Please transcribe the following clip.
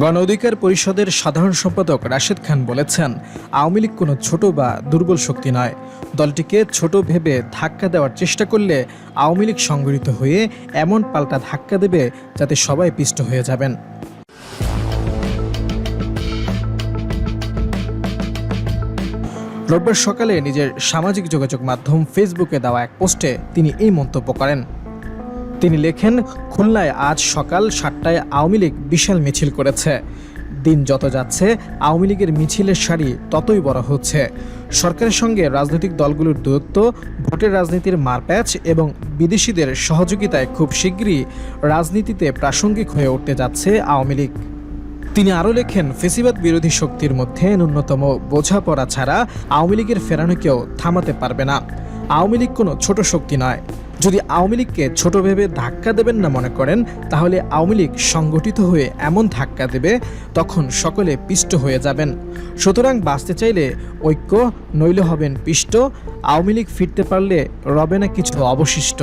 গণ অধিকার পরিষদের সাধারণ সম্পাদক রাশেদ খান বলেছেন, আওয়ামী লীগ কোনো ছোট বা দুর্বল শক্তি নয়। দলটিকে ছোট ভেবে ধাক্কা দেওয়ার চেষ্টা করলে আওয়ামী লীগ সংগঠিত হয়ে এমন পাল্টা ধাক্কা দেবে যাতে সবাই পিষ্ট হয়ে যাবেন। রোববার সকালে নিজের সামাজিক যোগাযোগ মাধ্যম ফেসবুকে দেওয়া এক পোস্টে তিনি এই মন্তব্য করেন। তিনি লেখেন, খুলনায় আজ সকাল সাতটায় আওয়ামী লীগ বিশাল মিছিল করেছে। দিন যত যাচ্ছে, আওয়ামী লীগের মিছিলের সারি ততই বড় হচ্ছে। সরকারের সঙ্গে রাজনৈতিক দলগুলোর দূরত্ব, ভোটের রাজনীতির মারপ্যাচ এবং বিদেশিদের সহযোগিতায় খুব শীঘ্রই রাজনীতিতে প্রাসঙ্গিক হয়ে উঠতে যাচ্ছে আওয়ামী লীগ। তিনি আরও লেখেন, ফেসিবাদ বিরোধী শক্তির মধ্যে ন্যূনতম বোঝাপড়া ছাড়া আওয়ামী লীগের ফেরানো কেউ থামাতে পারবে না। আওয়ামী লীগ কোনো ছোট শক্তি নয়। যদি আওয়ামী লীগকে ছোট ভেবে ধাক্কা দেবেন না মনে করেন, তাহলে আওয়ামী লীগ সংগঠিত হয়ে এমন ধাক্কা দেবে, তখন সকলে পিষ্ট হয়ে যাবেন। সুতরাং বাঁচতে চাইলে ঐক্য, নইলে হবেন পিষ্ট। আওয়ামী লীগ ফিরতে পারলে রবে না কিছু অবশিষ্ট।